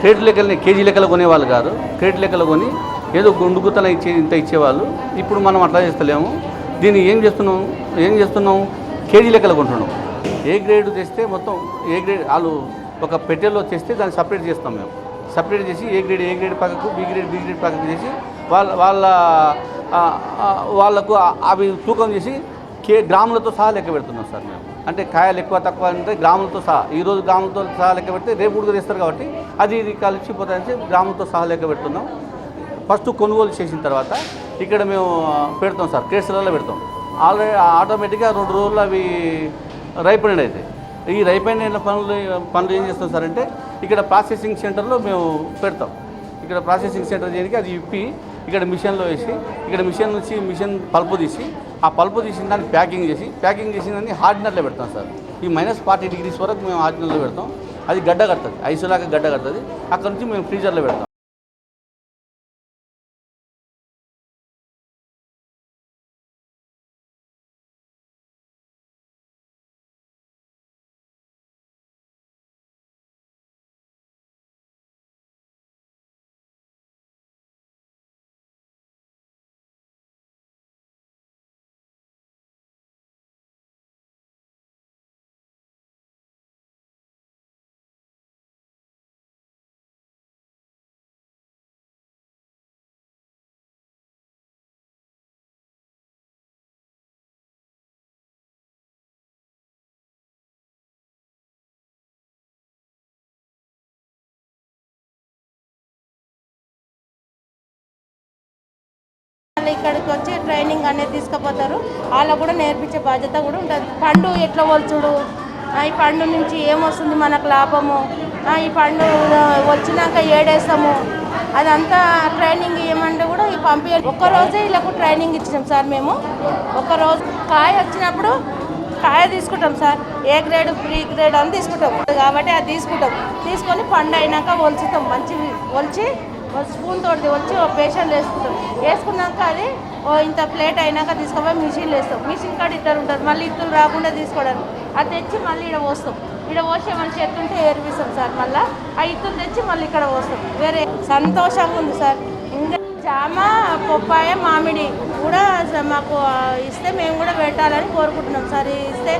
Crate లెక్కలని KG లెక్కలు కొనేవాళ్ళు కాదు. క్రేట్ లెక్కలు కొని ఏదో గుండుగుతన ఇచ్చే ఇంత ఇచ్చేవాళ్ళు. ఇప్పుడు మనం అట్లా చేస్తలేము. దీన్ని ఏం చేస్తున్నాం? ఏం చేస్తున్నాం? కేజీ లెక్కలు కొంటున్నాం. ఏ గ్రేడ్ తెస్తే మొత్తం ఏ గ్రేడ్ వాళ్ళు ఒక పెట్టెలో తెస్తే దాన్ని సపరేట్ చేస్తాం మేము. సపరేట్ చేసి ఏ గ్రేడ్ ఏ గ్రేడ్ పక్కకు బి గ్రేడ్ బి గ్రేడ్ పక్కకు చేసి వాళ్ళ వాళ్ళ వాళ్ళకు అవి తూకం చేసి కే గ్రాములతో సహా లెక్క పెడుతున్నాం సార్ మేము. అంటే కాయలు ఎక్కువ తక్కువ అంటే గ్రాములతో సహా. ఈరోజు గ్రాములతో సహా లెక్క పెడితే రేపు కూడా తెస్తారు కాబట్టి అది ఇది కలిసిపోతాయని చెప్పి గ్రాములతో సహా లెక్క పెడుతున్నాం. ఫస్ట్ కొనుగోలు చేసిన తర్వాత ఇక్కడ మేము పెడతాం సార్ కేసులలో పెడతాం. ఆల్రెడీ ఆటోమేటిక్గా రెండు రోజులు అవి రైపైన అయితే. ఈ రైపైన పనులు పనులు ఏం చేస్తాం సార్ అంటే ఇక్కడ ప్రాసెసింగ్ సెంటర్లో మేము పెడతాం. ఇక్కడ ప్రాసెసింగ్ సెంటర్ చేయడానికి అది ఇప్పి ఇక్కడ మిషన్లో వేసి ఇక్కడ మిషన్ నుంచి మిషన్ పల్పు తీసి ఆ పల్పు తీసిన దాన్ని ప్యాకింగ్ చేసి ప్యాకింగ్ చేసిన దాన్ని హార్డినర్లో పెడతాం సార్. ఈ మైనస్ ఫార్టీ డిగ్రీస్ వరకు మేము హార్డ్నర్లో పెడతాం. అది గడ్డ కడుతుంది ఐసులాగా గడ్డ కడుతుంది. అక్కడ నుంచి మేము ఫ్రీజర్లో పెడతాం. వాళ్ళు ఇక్కడికి వచ్చి ట్రైనింగ్ అనేది తీసుకుపోతారు. వాళ్ళకు కూడా నేర్పించే బాధ్యత కూడా ఉంటుంది. పండు ఎట్లా వలుచుడు ఆ, ఈ పండు నుంచి ఏమొస్తుంది మనకు లాభము? ఈ పండు వచ్చినాక ఏడేస్తాము? అదంతా ట్రైనింగ్ ఇవ్వమంటే కూడా ఈ పంపి ఒక్కరోజే వీళ్ళకు ట్రైనింగ్ ఇచ్చినాం సార్ మేము. ఒక్కరోజు కాయ వచ్చినప్పుడు కాయ తీసుకుంటాం sir. A grade pre grade అని తీసుకుంటాం. కాబట్టి అది తీసుకుంటాం. తీసుకొని పండు అయినాక ఒలుచుతాం మంచి ఒలిచి ఒక స్పూన్ తోటి వచ్చి ఒక పేషెంట్ వేసుకుంటాం. వేసుకున్నాక అది ఓ ఇంత ప్లేట్ అయినాక తీసుకుపోయి మిషన్ వేస్తాం. మిషన్ కాడ ఇద్దరు ఉంటారు. మళ్ళీ ఇత్తులు రాకుండా తీసుకోవడానికి అది తెచ్చి మళ్ళీ ఇక్కడ పోస్తాం. ఇక్కడ పోసే మనిషి ఎత్తుంటే ఏర్పిస్తాం సార్ మళ్ళీ. ఆ ఇత్తులు తెచ్చి మళ్ళీ ఇక్కడ పోస్తాం. వేరే సంతోషంగా ఉంది సార్. ఇంకా జామ పొప్పాయ మామిడి కూడా మాకు ఇస్తే మేము కూడా పెట్టాలని కోరుకుంటున్నాం సార్. ఇస్తే